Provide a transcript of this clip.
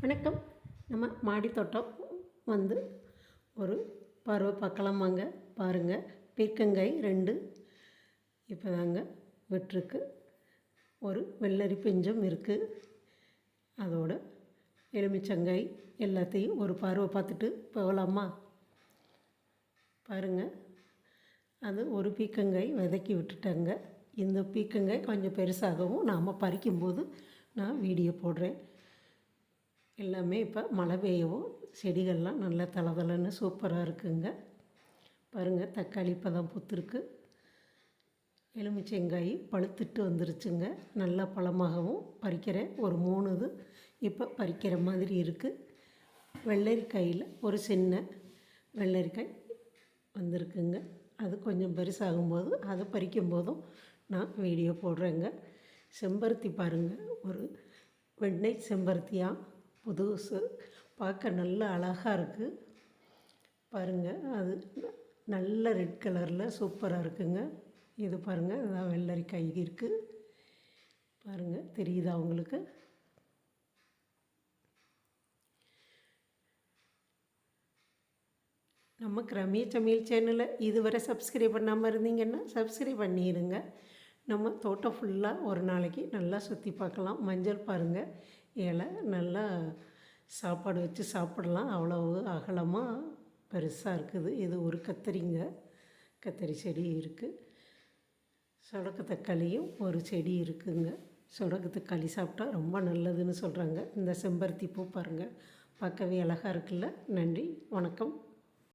வணக்கம். நம்ம மாடித்தோட்டம் வந்து ஒரு பருவ பார்க்கலாம் பாருங்கள் பீர்க்கங்காய் ரெண்டு. இப்போ தாங்க விட்டுருக்கு. ஒரு வெள்ளரி பிஞ்சம் இருக்குது அதோட எலுமிச்சங்காய் எல்லாத்தையும் ஒரு பார்வை பார்த்துட்டு போகலாமா? பாருங்கள் அது ஒரு பீக்கங்காய் விதைக்கி விட்டுட்டாங்க. இந்த பீக்கங்காய் கொஞ்சம் பெருசாகவும் நாம் பறிக்கும்போது நான் வீடியோ போடுறேன். எல்லாமே இப்போ மழை பெய்யவும் செடிகள்லாம் நல்லா தளதளன்னு சூப்பராக இருக்குங்க. பாருங்கள் தக்காளி இப்போ தான் பூத்துருக்கு. எலுமிச்சங்காய் பழுத்துட்டு வந்துருச்சுங்க. நல்லா பழமாகவும் பறிக்கிறேன். ஒரு மூணு இது இப்போ பறிக்கிற மாதிரி இருக்குது வெள்ளரிக்காயில் ஒரு சின்ன வெள்ளரிக்காய் வந்திருக்குங்க. அது கொஞ்சம் பெருசாகும்போது அதை பறிக்கும்போதும் நான் வீடியோ போடுறேங்க. செம்பருத்தி பாருங்கள் ஒரு வெண்ணெய் செம்பருத்தியாக புதுசு. பார்க்க நல்ல அழகாக இருக்குது பாருங்கள் அது நல்ல ரெட் கலரில் சூப்பராக இருக்குங்க. இது பாருங்கள் இதான் வெள்ளரிக்காய் இருக்குது பாருங்கள் தெரியுதா உங்களுக்கு? நம்ம கிரமிய சமையல் சேனலை இதுவரை சப்ஸ்கிரைப் பண்ணாமல் இருந்தீங்கன்னா சப்ஸ்கிரைப் பண்ணிடுங்க நம்ம தோட்டம் ஃபுல்லாக ஒரு நாளைக்கு நல்லா சுற்றி பார்க்கலாம். மஞ்சள் பாருங்கள் இலை நல்லா சாப்பாடு வச்சு சாப்பிடலாம். அவ்வளவு அகலமாக பெருசாக இருக்குது. இது ஒரு கத்தரிங்க. கத்தரி செடி இருக்குது சொடக்கு தக்காளியும் ஒரு செடி இருக்குங்க. சொடக்கு தக்காளி சாப்பிட்டா ரொம்ப நல்லதுன்னு சொல்கிறாங்க இந்த செம்பருத்தி பூ பாருங்கள் பார்க்கவே அழகாக இருக்குல்ல. நன்றி. வணக்கம்.